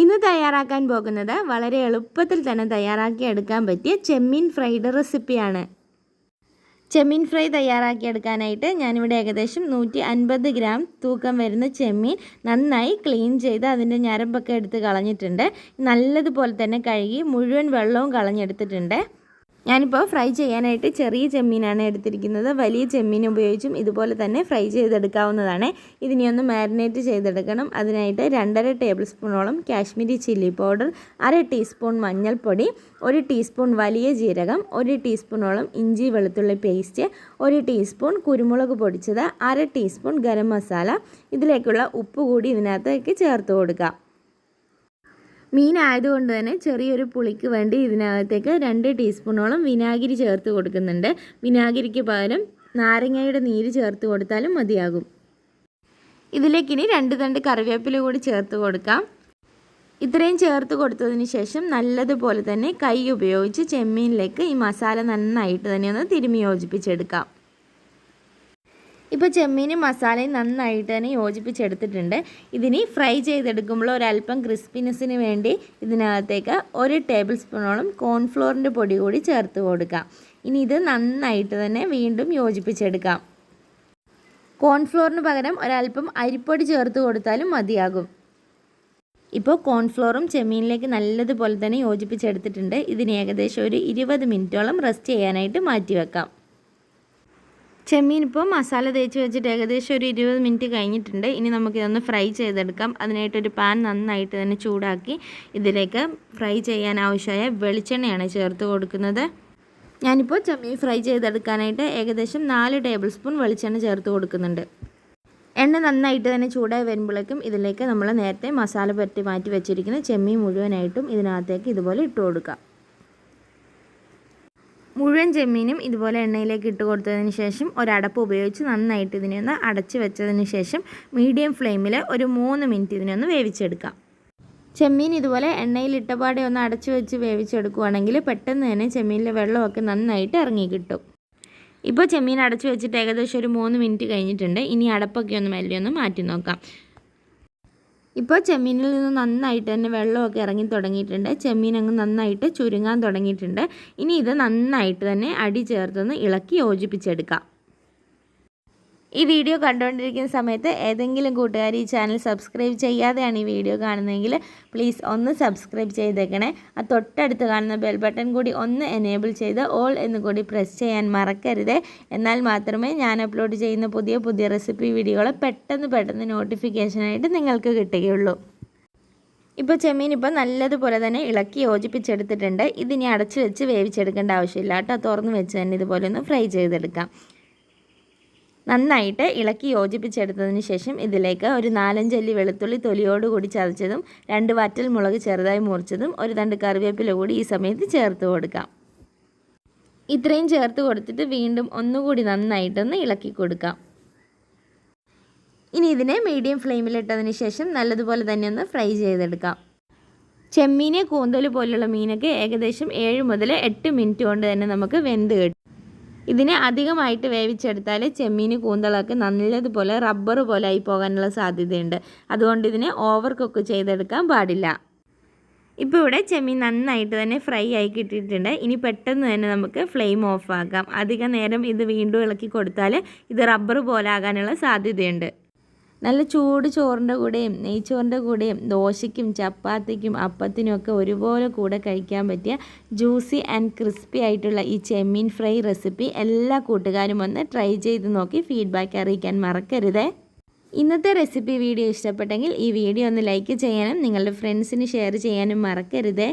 ഇന്ന് തയ്യാറാക്കാൻ പോകുന്നത് വളരെ എളുപ്പത്തിൽ തന്നെ തയ്യാറാക്കി എടുക്കാൻ പറ്റിയ ചെമ്മീൻ ഫ്രൈഡ് റെസിപ്പിയാണ്. ചെമ്മീൻ ഫ്രൈ തയ്യാറാക്കിയെടുക്കാനായിട്ട് ഞാനിവിടെ ഏകദേശം നൂറ്റി അൻപത് ഗ്രാം തൂക്കം വരുന്ന ചെമ്മീൻ നന്നായി ക്ലീൻ ചെയ്ത് അതിന്റെ ഞരമ്പൊക്കെ എടുത്ത് കളഞ്ഞിട്ടുണ്ട്. നല്ലതുപോലെ തന്നെ കഴുകി മുഴുവൻ വെള്ളവും കളഞ്ഞെടുത്തിട്ടുണ്ട്. ഞാനിപ്പോൾ ഫ്രൈ ചെയ്യാനായിട്ട് ചെറിയ ചെമ്മീനാണ് എടുത്തിരിക്കുന്നത്. വലിയ ചെമ്മീൻ ഉപയോഗിച്ചും ഇതുപോലെ തന്നെ ഫ്രൈ ചെയ്തെടുക്കാവുന്നതാണ്. ഇതിനെയൊന്ന് മാരിനേറ്റ് ചെയ്തെടുക്കണം. അതിനായിട്ട് രണ്ടര ടേബിൾ സ്പൂണോളം കാശ്മീരി ചില്ലി പൗഡർ അര ടീസ്പൂൺ മഞ്ഞൾപ്പൊടി ഒരു ടീസ്പൂൺ വലിയ ജീരകം ഒരു ടീസ്പൂണോളം ഇഞ്ചി വെളുത്തുള്ളി പേസ്റ്റ് ഒരു ടീസ്പൂൺ കുരുമുളക് പൊടിച്ചത് അര ടീസ്പൂൺ ഗരം മസാല. ഇതിലേക്കുള്ള ഉപ്പ് കൂടി ഇതിനകത്തേക്ക് ചേർത്ത് കൊടുക്കാം. മീൻ ആയതുകൊണ്ട് തന്നെ ചെറിയൊരു പുളിക്ക് വേണ്ടി ഇതിനകത്തേക്ക് രണ്ട് ടീസ്പൂണോളം വിനാഗിരി ചേർത്ത് കൊടുക്കുന്നുണ്ട്. വിനാഗിരിക്ക് പകരം നാരങ്ങയുടെ നീര് ചേർത്ത് കൊടുത്താലും മതിയാകും. ഇതിലേക്ക് ഇനി രണ്ട് തണ്ട് കറിവേപ്പില കൂടി ചേർത്ത് കൊടുക്കാം. ഇത്രയും ചേർത്ത് കൊടുത്തതിന് ശേഷം നല്ലതുപോലെ തന്നെ കൈ ഉപയോഗിച്ച് ചെമ്മീനിലേക്ക് ഈ മസാല നന്നായിട്ട് തന്നെ ഒന്ന് തിരുമി യോജിപ്പിച്ചെടുക്കാം. ഇപ്പോൾ ചെമ്മീനും മസാലയും നന്നായിട്ട് തന്നെ യോജിപ്പിച്ചെടുത്തിട്ടുണ്ട്. ഇതിനി ഫ്രൈ ചെയ്തെടുക്കുമ്പോൾ ഒരല്പം ക്രിസ്പിനെസ്സിന് വേണ്ടി ഇതിനകത്തേക്ക് ഒരു ടേബിൾ സ്പൂണോളം കോൺഫ്ലോറിന്റെ പൊടി കൂടി ചേർത്ത് കൊടുക്കാം. ഇനി ഇത് നന്നായിട്ട് തന്നെ വീണ്ടും യോജിപ്പിച്ചെടുക്കാം. കോൺഫ്ലോറിന് പകരം ഒരല്പം അരിപ്പൊടി ചേർത്ത് കൊടുത്താലും മതിയാകും. ഇപ്പോൾ കോൺഫ്ലോറും ചെമ്മീനിലേക്ക് നല്ലതുപോലെ തന്നെ യോജിപ്പിച്ചെടുത്തിട്ടുണ്ട്. ഇതിന് ഏകദേശം ഒരു ഇരുപത് മിനിറ്റോളം റെസ്റ്റ് ചെയ്യാനായിട്ട് മാറ്റി വെക്കാം ചെമ്മീൻ ഇപ്പോൾ മസാല തേച്ച് വെച്ചിട്ട് ഏകദേശം ഒരു ഇരുപത് മിനിറ്റ് കഴിഞ്ഞിട്ടുണ്ട്. ഇനി നമുക്കിതൊന്ന് ഫ്രൈ ചെയ്തെടുക്കാം. അതിനായിട്ടൊരു പാൻ നന്നായിട്ട് തന്നെ ചൂടാക്കി ഇതിലേക്ക് ഫ്രൈ ചെയ്യാൻ ആവശ്യമായ വെളിച്ചെണ്ണയാണ് ചേർത്ത് കൊടുക്കുന്നത്. ഞാനിപ്പോൾ ചെമ്മീൻ ഫ്രൈ ചെയ്തെടുക്കാനായിട്ട് ഏകദേശം നാല് ടേബിൾ സ്പൂൺ വെളിച്ചെണ്ണ ചേർത്ത് കൊടുക്കുന്നുണ്ട്. എണ്ണ നന്നായിട്ട് തന്നെ ചൂടായി വരുമ്പോഴേക്കും ഇതിലേക്ക് നമ്മൾ നേരത്തെ മസാല പരത്തി മാറ്റി വെച്ചിരിക്കുന്ന ചെമ്മീൻ മുഴുവനായിട്ടും ഇതിനകത്തേക്ക് ഇതുപോലെ ഇട്ട് കൊടുക്കാം. മുഴുവൻ ചെമ്മീനും ഇതുപോലെ എണ്ണയിലേക്ക് ഇട്ട് കൊടുത്തതിന് ശേഷം ഒരടപ്പ് ഉപയോഗിച്ച് നന്നായിട്ട് ഇതിനെ ഒന്ന് അടച്ച് വെച്ചതിന് ശേഷം മീഡിയം ഫ്ലെയിമിൽ ഒരു മൂന്ന് മിനിറ്റ് ഇതിനൊന്ന് വേവിച്ചെടുക്കാം. ചെമ്മീൻ ഇതുപോലെ എണ്ണയിൽ ഇട്ടപാടെ ഒന്ന് അടച്ചു വെച്ച് വേവിച്ചെടുക്കുകയാണെങ്കിൽ പെട്ടെന്ന് തന്നെ ചെമ്മീനിലെ വെള്ളമൊക്കെ നന്നായിട്ട് ഇറങ്ങി കിട്ടും. ഇപ്പോൾ ചെമ്മീൻ അടച്ചു വെച്ചിട്ട് ഏകദേശം ഒരു മൂന്ന് മിനിറ്റ് കഴിഞ്ഞിട്ടുണ്ട്. ഇനി അടപ്പൊക്കെ ഒന്ന് മെല്ലെ ഒന്ന് മാറ്റി നോക്കാം. ഇപ്പോൾ ചെമ്മീനിൽ നിന്ന് നന്നായിട്ട് തന്നെ വെള്ളമൊക്കെ ഇറങ്ങി തുടങ്ങിയിട്ടുണ്ട്. ചെമ്മീൻ അങ്ങ് നന്നായിട്ട് ചുരുങ്ങാൻ തുടങ്ങിയിട്ടുണ്ട്. ഇനി ഇത് നന്നായിട്ട് തന്നെ അടി ചേർത്തൊന്ന് ഇളക്കി യോജിപ്പിച്ചെടുക്കാം. ഈ വീഡിയോ കണ്ടുകൊണ്ടിരിക്കുന്ന സമയത്ത് ഏതെങ്കിലും കൂട്ടുകാർ ഈ ചാനൽ സബ്സ്ക്രൈബ് ചെയ്യാതെയാണ് ഈ വീഡിയോ കാണുന്നതെങ്കിൽ പ്ലീസ് ഒന്ന് സബ്സ്ക്രൈബ് ചെയ്തേക്കണേ. ആ തൊട്ടടുത്ത് കാണുന്ന ബെൽ ബട്ടൺ കൂടി ഒന്ന് എനേബിൾ ചെയ്ത് ഓൾ എന്ന് കൂടി പ്രസ് ചെയ്യാൻ മറക്കരുത്. എന്നാൽ മാത്രമേ ഞാൻ അപ്ലോഡ് ചെയ്യുന്ന പുതിയ പുതിയ റെസിപ്പി വീഡിയോകൾ പെട്ടെന്ന് പെട്ടെന്ന് നോട്ടിഫിക്കേഷനായിട്ട് നിങ്ങൾക്ക് കിട്ടുകയുള്ളൂ. ഇപ്പോൾ ചെമ്മീൻ ഇപ്പോൾ നല്ലതുപോലെ തന്നെ ഇളക്കി യോജിപ്പിച്ചെടുത്തിട്ടുണ്ട്. ഇതിനി അടച്ചു വെച്ച് വേവിച്ചെടുക്കേണ്ട ആവശ്യമില്ല കേട്ടോ. തുറന്ന് വെച്ച് തന്നെ ഇതുപോലെ ഒന്ന് ഫ്രൈ ചെയ്തെടുക്കാം. നന്നായിട്ട് ഇളക്കി യോജിപ്പിച്ചെടുത്തതിന് ശേഷം ഇതിലേക്ക് ഒരു നാലഞ്ചല്ലി വെളുത്തുള്ളി തൊലിയോട് കൂടി ചതച്ചതും രണ്ട് വറ്റൽ മുളക് ചെറുതായി മുറിച്ചതും ഒരു തണ്ട് കറിവേപ്പില കൂടി ഈ സമയത്ത് ചേർത്ത് കൊടുക്കാം. ഇത്രയും ചേർത്ത് കൊടുത്തിട്ട് വീണ്ടും ഒന്നുകൂടി നന്നായിട്ടൊന്ന് ഇളക്കി കൊടുക്കാം. ഇനി ഇതിനെ മീഡിയം ഫ്ലെയിമിലിട്ടതിന് ശേഷം നല്ലതുപോലെ തന്നെ ഒന്ന് ഫ്രൈ ചെയ്തെടുക്കാം. ചെമ്മീന് കൂന്തൽ പോലുള്ള മീനൊക്കെ ഏകദേശം ഏഴ് മുതൽ എട്ട് മിനിറ്റ് കൊണ്ട് തന്നെ നമുക്ക് വെന്ത് കിട്ടും. ഇതിനെ അധികമായിട്ട് വേവിച്ചെടുത്താൽ ചെമ്മീൻ കൂന്തളൊക്കെ നല്ലതുപോലെ റബ്ബർ പോലെ ആയി പോകാനുള്ള സാധ്യതയുണ്ട്. അതുകൊണ്ട് ഇതിനെ ഓവർ കുക്ക് ചെയ്തെടുക്കാൻ പാടില്ല. ഇപ്പോൾ ഇവിടെ ചെമ്മീൻ നന്നായിട്ട് തന്നെ ഫ്രൈ ആയി കിട്ടിയിട്ടുണ്ട്. ഇനി പെട്ടെന്ന് തന്നെ നമുക്ക് ഫ്ലെയിം ഓഫാക്കാം അധിക നേരം ഇത് വീണ്ടും ഇളക്കി കൊടുത്താൽ ഇത് റബ്ബർ പോലെ ആകാനുള്ള സാധ്യതയുണ്ട്. നല്ല ചൂട് ചോറിന്റെ കൂടെയും നെയ്ച്ചോറിന്റെ കൂടെയും ദോശയ്ക്കും ചപ്പാത്തിക്കും അപ്പത്തിനും ഒക്കെ ഒരുപോലെ കൂടെ കഴിക്കാൻ പറ്റിയ ജ്യൂസി ആൻഡ് ക്രിസ്പി ആയിട്ടുള്ള ഈ ചെമ്മീൻ ഫ്രൈ റെസിപ്പി എല്ലാ കൂട്ടുകാരും ഒന്ന് ട്രൈ ചെയ്ത് നോക്കി ഫീഡ്ബാക്ക് അറിയിക്കാൻ മറക്കരുതേ. ഇന്നത്തെ റെസിപ്പി വീഡിയോ ഇഷ്ടപ്പെട്ടെങ്കിൽ ഈ വീഡിയോ ഒന്ന് ലൈക്ക് ചെയ്യാനും നിങ്ങളുടെ ഫ്രണ്ട്സിന് ഷെയർ ചെയ്യാനും മറക്കരുതേ.